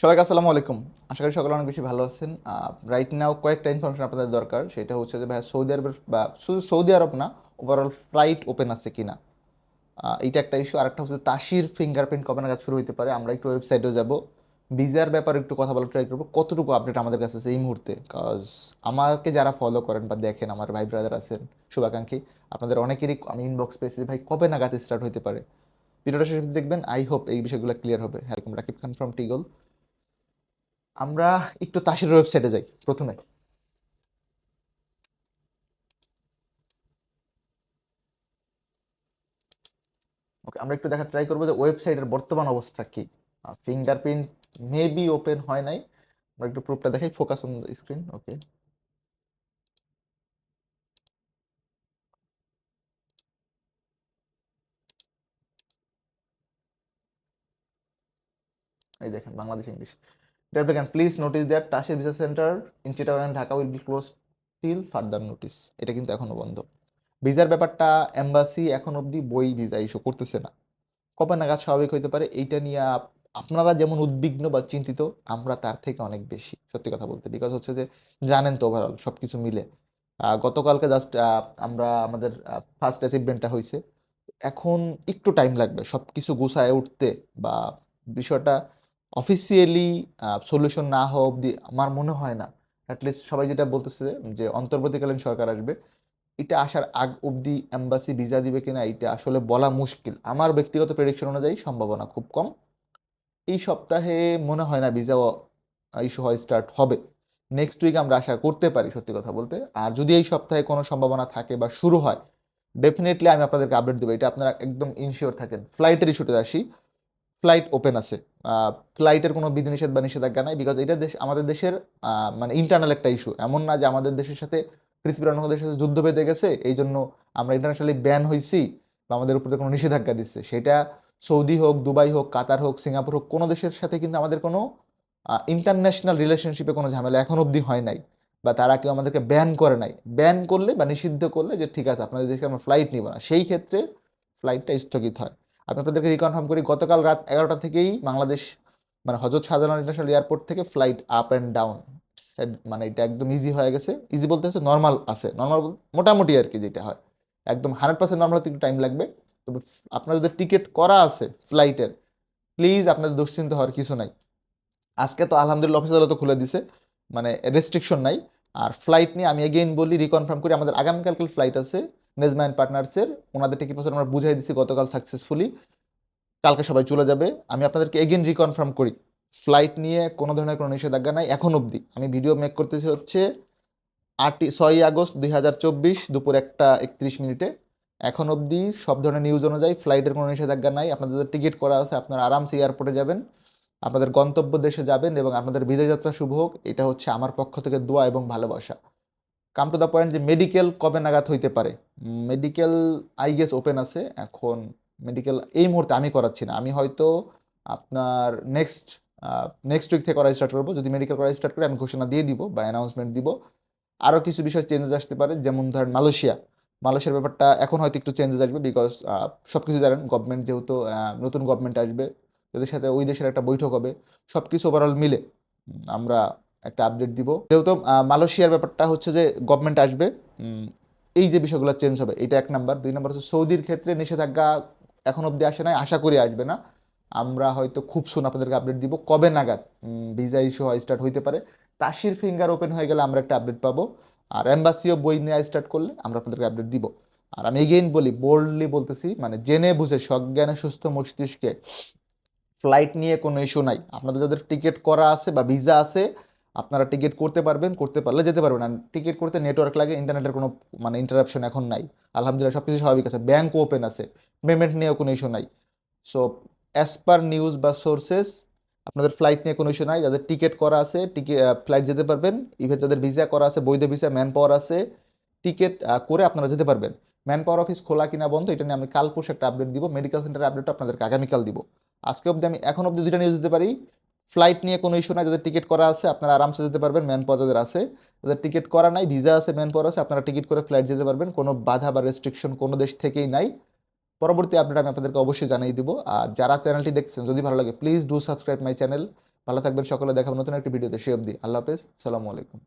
সবাইকে আসসালামু আলাইকুম। আশা করি সকলে অনেক বেশি ভালো আছেন। রাইট নাও কয়েকটা ইনফরমেশন আপনাদের দরকার। সেটা হচ্ছে যে ভাই সৌদি আরবের বা শুধু সৌদি আরব না ওভারঅল ফ্লাইট ওপেন আছে কিনা। এইটা একটা ইস্যু আরেকটা হচ্ছে তাসির ফিঙ্গারপ্রিন্ট কবে নাগাদ শুরু হতে পারে, আমরা একটু ওয়েবসাইটেও যাব। ভিসার ব্যাপারে একটু কথা বলার ট্রাই করব। কতটুকু আপডেট আমাদের কাছে আছে এই মুহূর্তে? কজ আমাকে যারা ফলো করেন বা দেখেন, আমার ভাই ব্রাদার আছেন, শুভাকাঙ্ক্ষী, আপনাদের অনেকেরই আমি ইনবক্স পেয়েছি ভাই কবে নাগাদ স্টার্ট হতে পারে? ভিডিওটা শেষ দেখবেন। আই হোপ এই বিষয়গুলো ক্লিয়ার হবে। হ্যাঁ রাকিব খান ফ্রম টিগল আমরা একটু তাসির ওয়েবসাইটে যাই, প্রথমে। ওকে আমরা একটু দেখার ট্রাই করব যে ওয়েবসাইটের বর্তমান অবস্থা কি। ফিঙ্গারপ্রিন্ট মেবি ওপেন হয় নাই। আমরা একটু প্রুফটা দেখাই ফোকাস অন স্ক্রিন ওকে এই দেখেন, Bangladesh English Dear applicant, please notice that Tashir Visa Center in Chittagong Dhaka will be closed till further notice. এটা কিন্তু এখনও বন্ধ। ভিসার ব্যাপারটা এম্বাসি এখন অবধি বই ভিসা ইস্যু করতেছে না। কবে নাগাদ স্বাভাবিক হইতে পারে এইটা নিয়ে আপ- আপনারা যেমন উদ্বিগ্ন বা চিন্তিত আমরা তার থেকে অনেক বেশি সত্যি কথা বলতে। বিকজ হচ্ছে যে জানেন তো ওভারঅল সব কিছু মিলে গতকালকে জাস্ট আমরা আমাদের ফার্স্ট অ্যাচিভমেন্টটা হয়েছে এখন একটু টাইম লাগবে সব কিছু গুছায় উঠতে বা বিষয়টা অফিসিয়ালি সলিউশন না হওয়া অবধি আমার মনে হয় না অ্যাটলিস্ট সবাই যেটা বলতেছে যে অন্তর্বর্তীকালীন সরকার আসবে, এটা আসার আগ অবধি এম্বাসি ভিসা দিবে কিনা এটা আসলে বলা মুশকিল। আমার ব্যক্তিগত প্রেডিকশন অনুযায়ী সম্ভাবনা খুব কম। এই সপ্তাহে মনে হয় না ভিসা ইস্যু হয় স্টার্ট হবে। নেক্সট উইক আমরা আশা করতে পারি সত্যি কথা বলতে। আর যদি এই সপ্তাহে কোনো সম্ভাবনা থাকে বা শুরু হয় ডেফিনেটলি আমি আপনাদেরকে আপডেট দেবো। এটা আপনারা একদম ইনশিওর থাকেন। ফ্লাইটের ইস্যুতে আসি। ফ্লাইট ওপেন আছে। ফ্লাইটের কোনো বিধিনিষেধ বা নিষেধাজ্ঞা নাই বিকজ এটা দেশ, আমাদের দেশের মানে ইন্টারনাল একটা ইস্যু এমন না যে আমাদের দেশের সাথে, পৃথিবীর অন্য দেশের সাথে যুদ্ধ বেঁধে গেছে এই জন্য আমরা ইন্টারন্যাশনালি ব্যান হয়েছি বা আমাদের উপরে কোনো নিষেধাজ্ঞা দিচ্ছে। সেটা সৌদি হোক, দুবাই হোক, কাতার হোক, সিঙ্গাপুর হোক, কোনো দেশের সাথে কিন্তু আমাদের কোনো ইন্টারন্যাশনাল রিলেশনশিপে কোনো ঝামেলা এখন অবধি হয় নাই বা তারা কেউ আমাদেরকে ব্যান করে নাই। ব্যান করলে বা নিষিদ্ধ করলে যে ঠিক আছে, আপনাদের দেশে আমরা ফ্লাইট নিব না। সেই ক্ষেত্রে ফ্লাইটটা স্থগিত হয়। আমি আপনাদেরকে রিকনফার্ম করি, গতকাল রাত এগারোটা থেকেই বাংলাদেশ মানে হজরত শাহজালাল ইন্টারন্যাশনাল এয়ারপোর্ট থেকে ফ্লাইট আপ অ্যান্ড ডাউন মানে এটা একদম ইজি হয়ে গেছে। ইজি বলতে হচ্ছে নর্মাল আছে। নর্মাল মোটামুটি আর কি যেটা হয়। একদম হান্ড্রেড পার্সেন্ট নর্মাল একটু টাইম লাগবে। তবে আপনাদের টিকিট করা আছে ফ্লাইটের প্লিজ আপনাদের দুশ্চিন্তা হওয়ার কিছু নাই। আজকে তো আলহামদুলিল্লাহ অফিস আদালত খুলে দিছে। মানে রেস্ট্রিকশন নাই। আর ফ্লাইট নিয়ে আমি এগেইন বলি রিকনফার্ম করি, আমাদের আগামীকালকে ফ্লাইট আছে নেজমা অ্যান্ড পার্টনার্সের ওনাদের টিকিট পয়সা আমরা বুঝাই দিচ্ছি গতকাল সাকসেসফুলি কালকে সবাই চলে যাবে। আমি আপনাদেরকে এগেন রিকনফার্ম করি ফ্লাইট নিয়ে কোনো ধরনের কোনো নিষেধাজ্ঞা নাই, এখন অবধি। আমি ভিডিও মেক করতেছি হচ্ছে আটই ছয়ই আগস্ট দুই হাজার চব্বিশ দুপুর একটা একত্রিশ মিনিটে। এখন অবধি সব ধরনের নিউজ অনুযায়ী ফ্লাইটের কোনো নিষেধাজ্ঞা নাই। আপনাদের টিকিট করা আছে, আপনারা আরামসে এয়ারপোর্টে যাবেন। আপনাদের গন্তব্য দেশে যাবেন এবং আপনাদের বিদেশ যাত্রা শুভ হোক। এটা হচ্ছে আমার পক্ষ থেকে দোয়া এবং ভালোবাসা। কাম টু দ্য পয়েন্ট যে মেডিকেল কবে নাগাদ হইতে পারে? মেডিকেল আই গেস ওপেন আছে। এখন মেডিকেল এই মুহূর্তে আমি করাচ্ছি না। আমি হয়তো আপনার নেক্সট নেক্সট উইক থেকে করা স্টার্ট করব। যদি মেডিকেল করা স্টার্ট করি, আমি ঘোষণা দিয়ে দিব বা অ্যানাউন্সমেন্ট দিব। আরও কিছু বিষয় চেঞ্জেস আসতে পারে, যেমন ধরেন মালয়েশিয়া। মালয়েশিয়ার ব্যাপারটা এখন হয়তো একটু চেঞ্জেস আসবে বিকজ সব কিছু জানেন গভর্নমেন্ট যেহেতু নতুন গভর্নমেন্ট আসবে। তাদের সাথে ওই দেশের একটা বৈঠক হবে। সব কিছু ওভারঅল মিলে আমরা একটা আপডেট দিব। যেহেতু মালয়েশিয়ার ব্যাপারটা হচ্ছে যে গভর্নমেন্ট আসবে এই যে বিষয়গুলো চেঞ্জ হবে, এটা এক নাম্বার দুই নাম্বার হচ্ছে সৌদির ক্ষেত্রে নিষেধাজ্ঞা এখন অবধি আসে নাই, আশা করি আসবে না। আমরা হয়তো খুব সুন আপনাদেরকে আপডেট দিব, কবে নাগাদ ভিসা ইস্যু হয় স্টার্ট হইতে পারে। তাসির ফিঙ্গার ওপেন হয়ে গেলে আমরা একটা আপডেট পাবো। আর এম্বাসিও বই নেওয়া স্টার্ট করলে আমরা আপনাদেরকে আপডেট দিব। আর আমি এগেইন বলি বোল্ডলি বলতেছি মানে জেনে বুঝে, সজ্ঞানে সুস্থ মস্তিষ্কে ফ্লাইট নিয়ে কোনো ইস্যু নাই। আপনাদের যাদের টিকিট করা আছে বা ভিসা আছে আপনারা টিকিট করতে পারবেন, করতে পারলে যেতে পারবেন। আর টিকিট করতে নেটওয়ার্ক লাগে ইন্টারনেটের কোনো মানে ইন্টারাপশন এখন নাই। আলহামদুলিল্লাহ সব কিছু স্বাভাবিক আছে। ব্যাংক ওপেন আছে। পেমেন্ট নিয়েও কোনো ইস্যু নাই। সো অ্যাজ পার নিউজ বা সোর্সেস আপনাদের ফ্লাইট নিয়ে কোনো ইস্যু নাই। যাদের টিকিট করা আছে টিকিট ফ্লাইট যেতে পারবেন। ইভেন যাদের ভিসা করা আছে, বৈধ ভিসা ম্যান পাওয়ার আছে টিকিট করে আপনারা যেতে পারবেন। ম্যান পাওয়ার অফিস খোলা কিনা বন্ধ, এটা নিয়ে আমি কাল পরশু একটা আপডেট দিব। মেডিকেল সেন্টারের আপডেটটা আপনাদেরকে আগামীকাল দিব। আজকে অবধি আমি এখন অবধি দুইটা নিউজ দিতে পারি। ফ্লাইট নিয়ে কোনো ইস্যু নাই, যাদের টিকিট করা আছে, আপনারা আরামসে যেতে পারবেন ম্যান পাওয়ার যাদের আছে, যাদের টিকিট করা নাই ভিসা আছে ম্যান পাওয়ার আছে, আপনারা টিকিট করে ফ্লাইট যেতে পারবেন, কোনো বাধা বা রেস্ট্রিকশন কোনো দেশ থেকেই নাই। পরবর্তী আপডেট আমি আপনাদেরকে অবশ্যই জানিয়ে দিব। আর যারা চ্যানেলটি দেখছেন, যদি ভালো লাগে please do subscribe my channel ভালো থাকবেন সকলে, দেখাবো নতুন একটি ভিডিওতে সে অবধি, আল্লাহ হাফেজ, সালামু আলাইকুম।